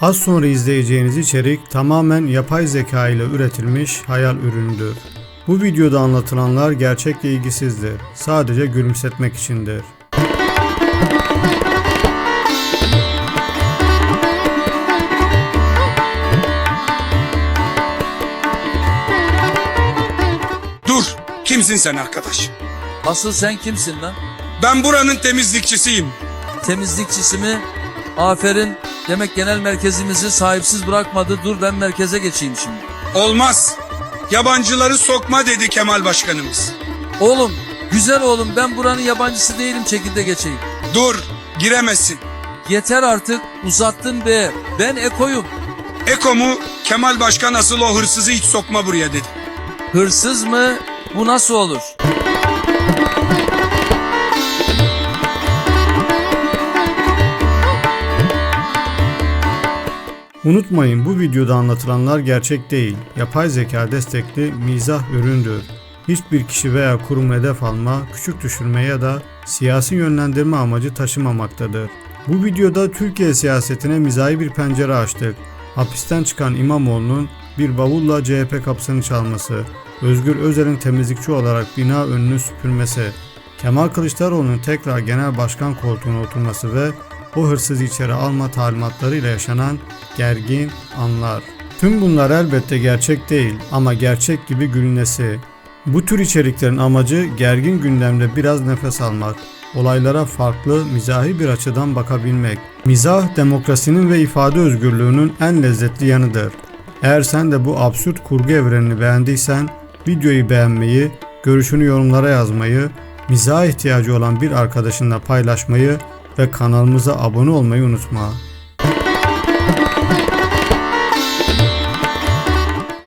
Az sonra izleyeceğiniz içerik tamamen yapay zeka ile üretilmiş hayal ürünüdür. Bu videoda anlatılanlar gerçekle ilgisizdir. Sadece gülümsetmek içindir. Dur. Kimsin sen arkadaş? Asıl sen kimsin lan? Ben buranın temizlikçisiyim. Temizlikçisi mi? Aferin. Demek genel merkezimizi sahipsiz bırakmadı. Dur ben merkeze geçeyim şimdi. Olmaz. Yabancıları sokma dedi Kemal Başkanımız. Oğlum, güzel oğlum ben buranın yabancısı değilim çekilde geçeyim. Dur. Giremezsin. Yeter artık uzattın be. Ben Eko'yum. Eko mu? Kemal Başkan asıl o hırsızı hiç sokma buraya dedi. Hırsız mı? Bu nasıl olur? Unutmayın bu videoda anlatılanlar gerçek değil. Yapay zeka destekli mizah üründür. Hiçbir kişi veya kurum hedef alma, küçük düşürme ya da siyasi yönlendirme amacı taşımamaktadır. Bu videoda Türkiye siyasetine mizahi bir pencere açtık. Hapisten çıkan İmamoğlu'nun bir bavulla CHP kapısını çalması, Özgür Özel'in temizlikçi olarak bina önünü süpürmesi, Kemal Kılıçdaroğlu'nun tekrar genel başkan koltuğuna oturması ve o hırsızı içeri alma talimatlarıyla yaşanan gergin anlar. Tüm bunlar elbette gerçek değil ama gerçek gibi gülünesi. Bu tür içeriklerin amacı gergin gündemde biraz nefes almak, olaylara farklı, mizahi bir açıdan bakabilmek. Mizah, demokrasinin ve ifade özgürlüğünün en lezzetli yanıdır. Eğer sen de bu absürt kurgu evrenini beğendiysen, videoyu beğenmeyi, görüşünü yorumlara yazmayı, mizaha ihtiyacı olan bir arkadaşınla paylaşmayı ve kanalımıza abone olmayı unutma.